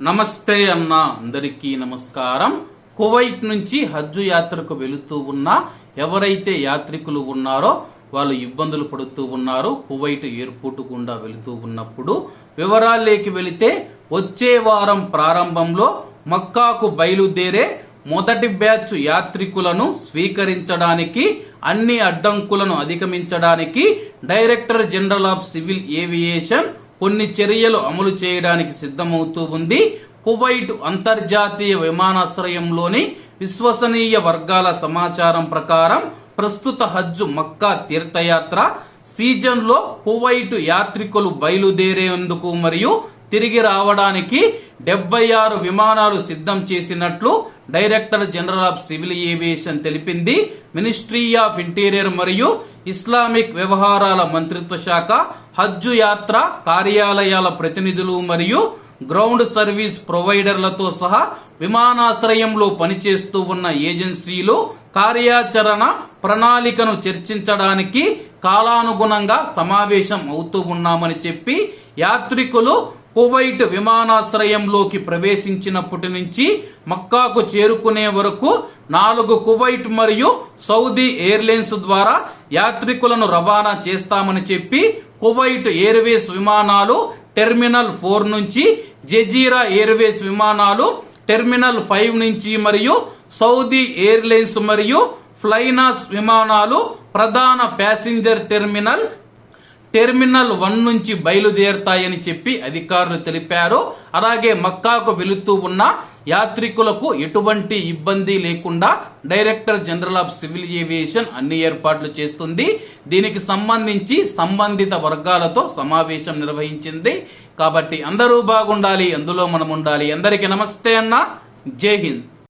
నమస్తే అన్న అందరికీ నమస్కారం. కువైట్ నుంచి హజ్జు యాత్రకు వెళుతూ ఉన్న ఎవరైతే యాత్రికులు ఉన్నారో వాళ్ళు ఇబ్బందులు పడుతూ ఉన్నారు. కువైట్ ఎయిర్పోర్ట్ గుండా వెళుతూ ఉన్నప్పుడు వివరాల్లోకి వెళితే వచ్చే వారం ప్రారంభంలో మక్కాకు బయలుదేరే మొదటి బ్యాచ్ యాత్రికులను స్వీకరించడానికి అన్ని అడ్డంకులను అధిగమించడానికి director general of civil aviation కొన్ని చర్యలు అమలు చేయడానికి సిద్ధమవుతూ ఉంది. కువైట్ అంతర్జాతీయ విమానాశ్రయంలోని విశ్వసనీయ వర్గాల సమాచారం ప్రకారం ప్రస్తుత హజ్ మక్కా తీర్థయాత్ర సీజన్లో కువైట్ యాత్రికులు బయలుదేరేందుకు మరియు తిరిగి రావడానికి డెబ్బై ఆరు విమానాలు సిద్ధం చేసినట్లు director general of civil aviation తెలిపింది. మినిస్ట్రీ ఆఫ్ ఇంటీరియర్ మరియు ఇస్లామిక్ వ్యవహారాల మంత్రిత్వ శాఖ హజ్జు యాత్ర కార్యాలయాల ప్రతినిధులు మరియు గ్రౌండ్ సర్వీస్ ప్రొవైడర్లతో సహా విమానాశ్రయంలో పనిచేస్తూ ఉన్న ఏజెన్సీలు కార్యాచరణ ప్రణాళికను చర్చించడానికి కాలానుగుణంగా సమావేశం అవుతూ ఉన్నామని చెప్పి యాత్రికులు కువైట్ విమానాశ్రయంలోకి ప్రవేశించినప్పటి నుంచి మక్కాకు చేరుకునే వరకు నాలుగు కువైట్ మరియు సౌదీ ఎయిర్లైన్స్ ద్వారా యాత్రికులను రవాణా చేస్తామని చెప్పి కువైట్ ఎయిర్వేస్ విమానాలు టెర్మినల్ ఫోర్ నుంచి జజీరా ఎయిర్వేస్ విమానాలు టెర్మినల్ ఫైవ్ నుంచి మరియు సౌదీ ఎయిర్లైన్స్ మరియు ఫ్లైనాస్ విమానాలు ప్రధాన ప్యాసింజర్ టెర్మినల్ టెర్మినల్ వన్ నుంచి బయలుదేరుతాయని చెప్పి అధికారులు తెలిపారు. అలాగే మక్కాకు వెళుతూ ఉన్న యాత్రికులకు ఎటువంటి ఇబ్బంది లేకుండా director general of civil aviation అన్ని ఏర్పాట్లు చేస్తుంది. దీనికి సంబంధించి సంబంధిత వర్గాలతో సమావేశం నిర్వహించింది. కాబట్టి అందరూ బాగుండాలి అందులో మనం ఉండాలి. అందరికీ నమస్తే అన్న. జై హింద్.